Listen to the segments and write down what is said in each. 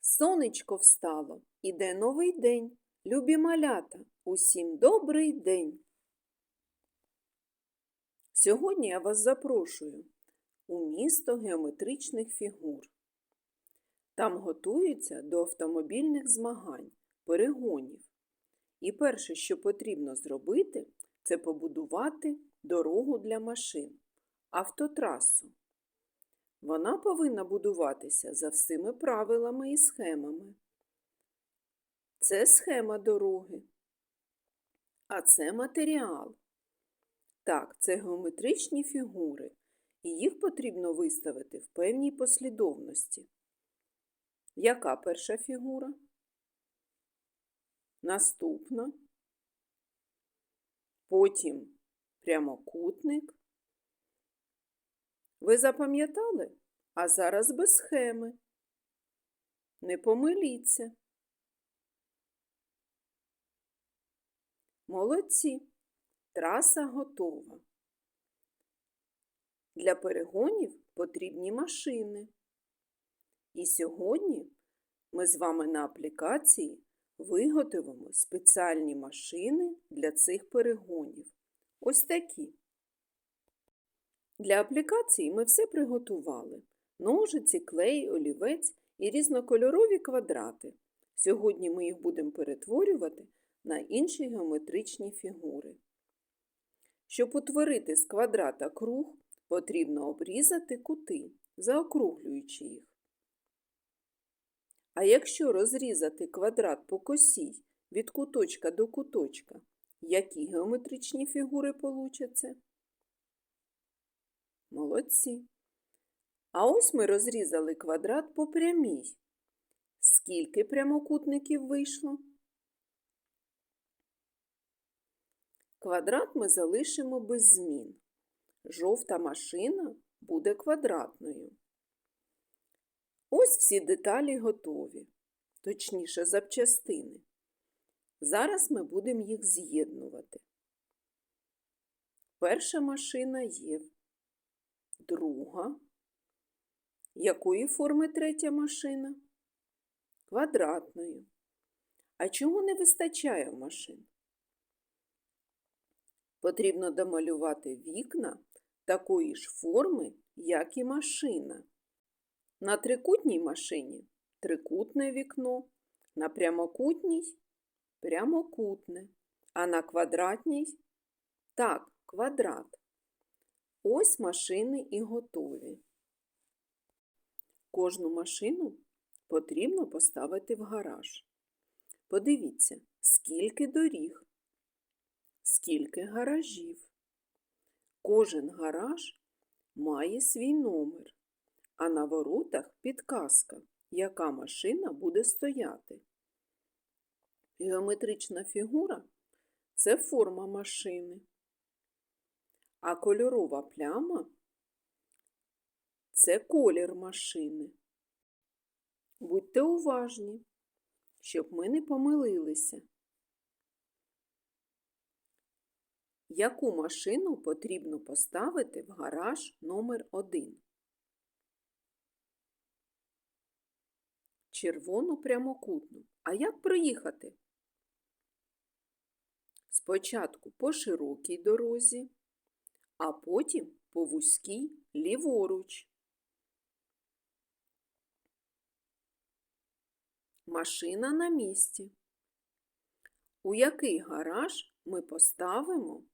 Сонечко встало, іде новий день. Любі малята, усім добрий день. Сьогодні я вас запрошую у місто геометричних фігур. Там готуються до автомобільних змагань, перегонів. І перше, що потрібно зробити, це побудувати дорогу для машин, автотрасу. Вона повинна будуватися за всіми правилами і схемами. Це схема дороги. А це матеріал. Так, це геометричні фігури, і їх потрібно виставити в певній послідовності. Яка перша фігура? Наступна. Потім прямокутник. Ви запам'ятали? А зараз без схеми. Не помиліться. Молодці. Траса готова. Для перегонів потрібні машини. І сьогодні ми з вами на аплікації виготовимо спеціальні машини для цих перегонів. Ось такі. Для аплікації ми все приготували: ножиці, клей, олівець і різнокольорові квадрати. Сьогодні ми їх будемо перетворювати на інші геометричні фігури. Щоб утворити з квадрата круг, потрібно обрізати кути, заокруглюючи їх. А якщо розрізати квадрат по косій від куточка до куточка, які геометричні фігури получаться? Молодці. А ось ми розрізали квадрат по прямій. Скільки прямокутників вийшло? Квадрат ми залишимо без змін. Жовта машина буде квадратною. Ось всі деталі готові, точніше запчастини. Зараз ми будемо їх з'єднувати. Перша машина є, друга. Якої форми третя машина? Квадратної. А чого не вистачає машин? Потрібно домалювати вікна такої ж форми, як і машина. На трикутній машині трикутне вікно, на прямокутній прямокутне, а на квадратній так, квадрат. Ось машини і готові. Кожну машину потрібно поставити в гараж. Подивіться, скільки доріг, скільки гаражів. Кожен гараж має свій номер, а на воротах підказка, яка машина буде стояти. Геометрична фігура це форма машини, а кольорова пляма це колір машини. Будьте уважні, щоб ми не помилилися. Яку машину потрібно поставити в гараж номер 1 Червону прямокутну. А як проїхати? Спочатку по широкій дорозі, а потім по вузькій ліворуч. Машина на місці. У який гараж ми поставимо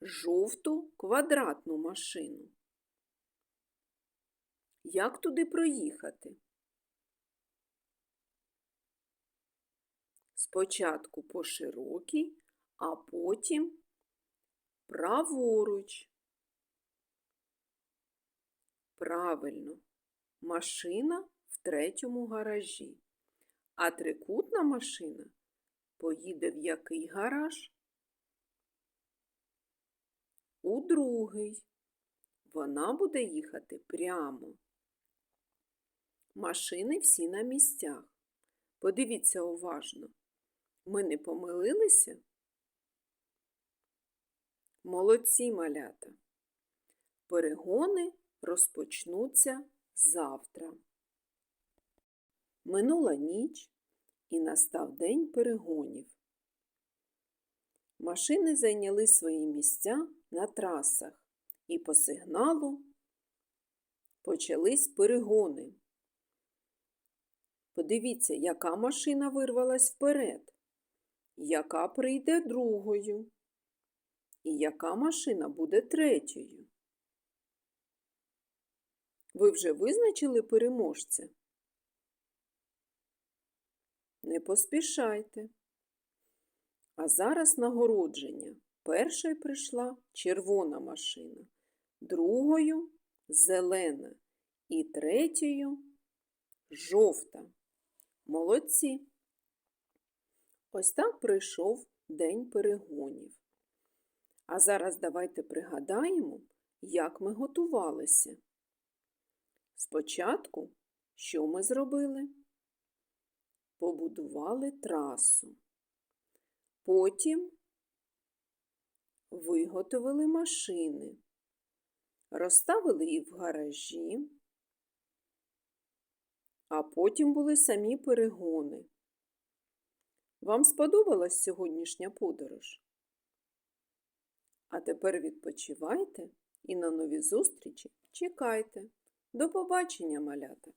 жовту квадратну машину? Як туди проїхати? Спочатку по широкій, а потім праворуч. Правильно, машина в третьому гаражі. А трикутна машина поїде в який гараж? У другий. Вона буде їхати прямо. Машини всі на місцях. Подивіться уважно. Ми не помилилися? Молодці малята. Перегони розпочнуться завтра. Минула ніч і настав день перегонів. Машини зайняли свої місця на трасах, і по сигналу почались перегони. Подивіться, яка машина вирвалась вперед, яка прийде другою, і яка машина буде третьою. Ви вже визначили переможця? Не поспішайте. А зараз нагородження. Першою прийшла червона машина, другою зелена і третьою жовта. Молодці. Ось так прийшов день перегонів. А зараз давайте пригадаємо, як ми готувалися. Спочатку, що ми зробили? Побудували трасу. Потім виготовили машини, розставили їх в гаражі, а потім були самі перегони. Вам сподобалась сьогоднішня подорож? А тепер відпочивайте і на нові зустрічі чекайте. До побачення, малята!